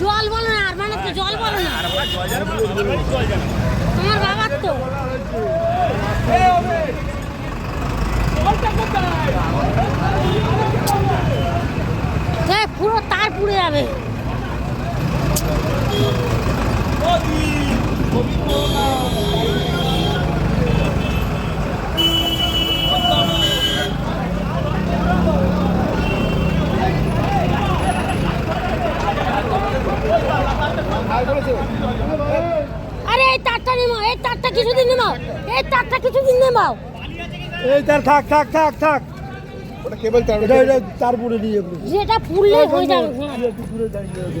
জল বলো না, আর মানে তো জল বলো না। তোমার বাবার তো। পুরো তার পুড়ে যাবে। আরে এই তারটা নেমাও এই তারটা কিছুদিন নেমাও এই তারটা কিছুদিন নেমাও এই তার থাক থাক থাক থাক। ওটা কেবল তার তার পুরে নিয়ে যেটা পুরলে হয়ে যাবে দূরে দাঁড়িয়ে আছে।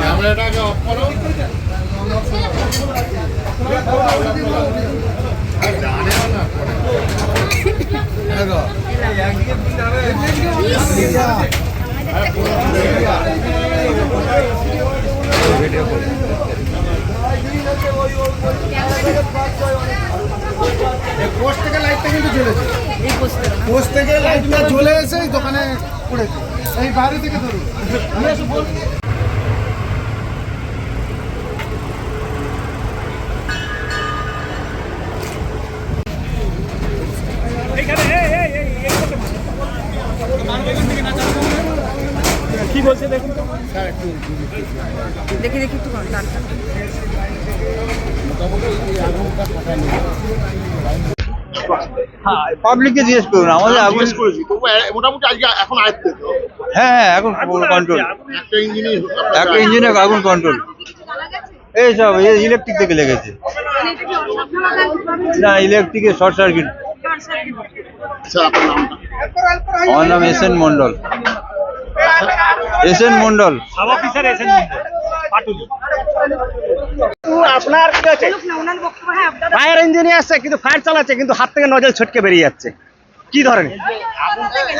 ক্যামেরাটাকে অফ করো আর জানে না পোস্ট থেকে লাইটটা কিন্তু জ্বলেছে পোস্ট থেকে লাইটটা জ্বলে এসে দোকানে পড়েছে। এই বাইরে থেকে ধরুন। আমি এসে বল এইখানে এই এই এই এই করতে পারো। কি বলছে দেখুন। দেখি দেখি একটু পাবলিককে জিজ্ঞেস করুন আমাদের আগুন করেছি তবু মোটামুটি আজকে এখন আয়ত্তে হ্যাঁ হ্যাঁ এখন কন্ট্রোল একটা ইঞ্জিনে আগুন কন্ট্রোল এই সব ইলেকট্রিক থেকে লেগেছে। না ইলেকট্রিকের শর্ট সার্কিট স্যার আপনার আমার নাম S N Mondal S N Mondal. Sub officer এসেন Patuli. আপনার কি আছে? ফায়ার ইঞ্জিনিয়ার আসছে কিন্তু ফায়ার চালাচ্ছে কিন্তু হাত থেকে নজল ছটকে বেরিয়ে যাচ্ছে। কি ধরনের?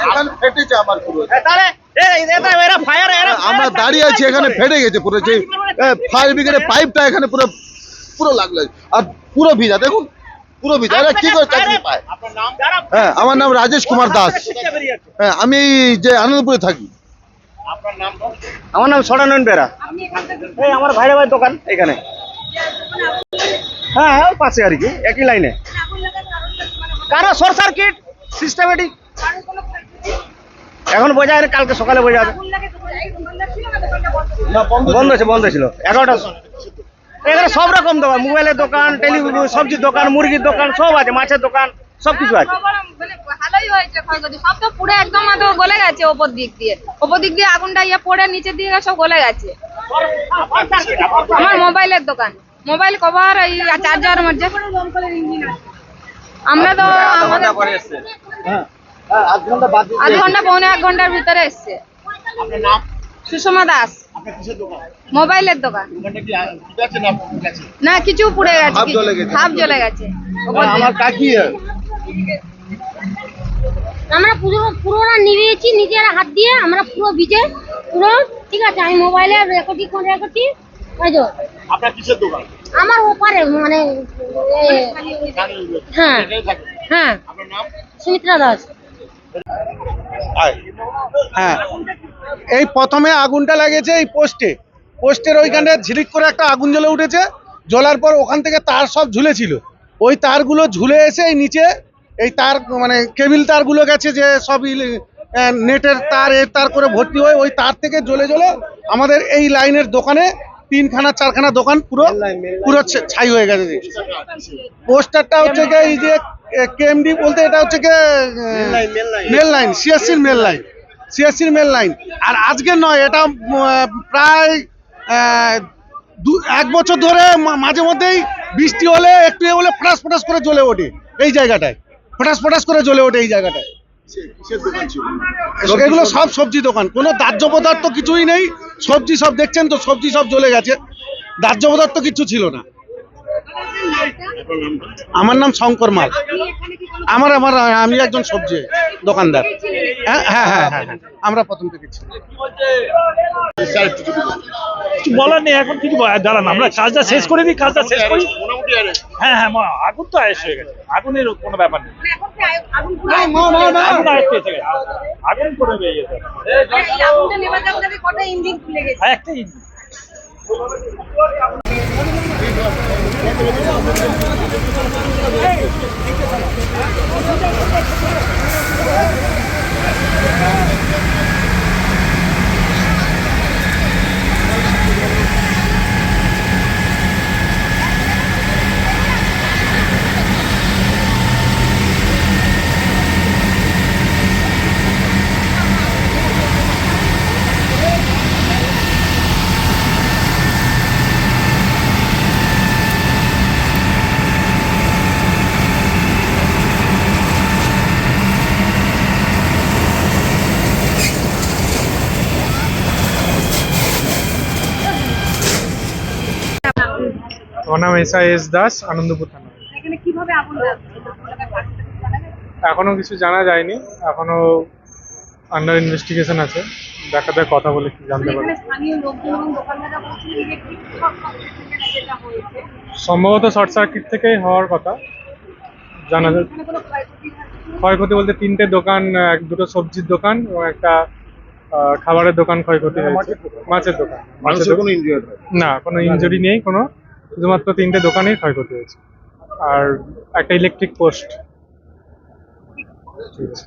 আগুন ফেটেছে আবার পুরো। তাহলে এ- এটা এরা ফায়ার এরা আমরা দাঁড়িয়ে আছি এখানে ফেটে গেছে পুরো যে ফায়ার ব্রিগেডের পাইপটা এখানে পুরো পুরো লাগল। আর পুরো ভিজা দেখুন পুরো ভিজা। এরা কি করে চাকরি পায়? হ্যাঁ আমার নাম রাজেশ কুমার দাস। হ্যাঁ আমি যে আনন্দপুরে থাকি। আমার নাম সরানন বেরা। এই আমার ভাইরা ভাই দোকান এখানে। হ্যাঁ হ্যাঁ পাশে আর কি একই লাইনে কারও শর্ট সার্কিট সিস্টেমেটিক এখন বোঝা যায় কালকে সকালে বোঝা যাবে। বন্ধ আছে বন্ধ ছিল এগারোটা এখানে সব রকম দোকান মোবাইলের দোকান টেলিভিশন সবজির দোকান মুরগির দোকান সব আছে মাছের দোকান সব কিছু আছে। ভালোই হয়েছে ক্ষয়ক্ষতি সব তো পুরো একদম তো গলে গেছে ওপর দিক দিয়ে। ওপর দিক দিয়ে আগুনটা ইয়ে পড়ে নিচের দিকে সব গলে গেছে। আমার মোবাইলের দোকান। মোবাইল কভার এই চার্জার মধ্যে। আমরা তো আধ ঘণ্টা পৌনে এক ঘণ্টার ভিতরে এসছে। সুষমা দাস। মোবাইলের দোকান। না কিছু পুড়ে গেছে হাফ জ্বলে গেছে। জ্বলে গেছে। ওপর দিয়ে। আমার কাকি আমরা পুরো পুরোটা নিভিয়েছি নিজের হাত দিয়ে আমরা পুরো ভিজে পুরো ঠিক আছে আমি মোবাইলে রেকর্ডিং করে রেখেছি ওই তো। আপনার কিসের দোকান? আমার ওপারে মানে হ্যাঁ হ্যাঁ আপনার নাম? সুমিত্রা দাস। হ্যাঁ এই প্রথমে আগুনটা লেগেছে এই পোস্টে। পোস্টের ওইখানে ঝিলিক করে একটা আগুন জ্বলে উঠেছে জ্বলার পর ওখান থেকে তার সব ঝুলেছিল। ওই তারগুলো ঝুলে এসে এই নিচে এই তার মানে কেবিল তারগুলো গেছে যে সব নেটের তার, এর তার করে ভর্তি হয়ে ওই তার থেকে জ্বলে জ্বলে আমাদের এই লাইনের দোকানে তিনখানা, চারখানা দোকান পুরো পুরো ছাই হয়ে গেছে। পোস্টারটা হচ্ছে কি এই যে কেএমডি বলতে এটা হচ্ছে গিয়ে মেল লাইন, সিএসসির মেল লাইন, সিএসসির মেল লাইন। আর আজকে নয়, এটা প্রায় দু, এক বছর ধরে মাঝে মধ্যেই বৃষ্টি হলে, একটু হলে ফটাস ফটাস করে জ্বলে ওঠে এই জায়গাটায়। ফটাস ফটাস করে জ্বলে ওঠে এই জায়গাটায়। এগুলো সব সবজি দোকান। কোনো দাহ্য পদার্থ কিছুই নেই। সবজি সব দেখছেন তো, সবজি সব জ্বলে গেছে। দাহ্য পদার্থ কিছু ছিল না। আমার নাম শঙ্কর মাল। আমার আমার আমি একজন সবজি দোকানদার। হ্যাঁ হ্যাঁ হ্যাঁ হ্যাঁ হ্যাঁ। আমরা প্রথম থেকে কিছু বলার নেই এখন কিছু বলার- দাঁড়ান আমরা কাজটা শেষ করে দিই কাজটা শেষ করি। হ্যাঁ হ্যাঁ মা, আগুন তো আয়েস হয়ে গেছে। আগুনের কোনো ব্যাপার নেই। আগুন আয়ত্তে এসে গেছে। আগুন করে বেরিয়ে গেছে হ্যাঁ একটা ইঞ্জিন। Thank you. আমার নাম S I S Das Anandpur থানা। এখানে কীভাবে আগুন লাগছে? এখনও কিছু জানা যায়নি এখনও আন্ডার ইনভেস্টিগেশন আছে। দেখা যাক কথা বলে কি জানতে পারব সম্ভবত শর্ট সার্কিট থেকেই হওয়ার কথা। জানা যায় ক্ষয়ক্ষতি বলতে তিনটে দোকান এক দুটো সবজির দোকান এবং একটা আহ, খাবারের দোকান ক্ষয়ক্ষতি হয়েছে। মাছের দোকান। মাছের না কোনো ইনজুরি নেই কোনো শুধুমাত্র তিনটে দোকানেই ক্ষয়ক্ষতি হয়েছে। আর একটা ইলেকট্রিক পোস্ট ঠিক আছে।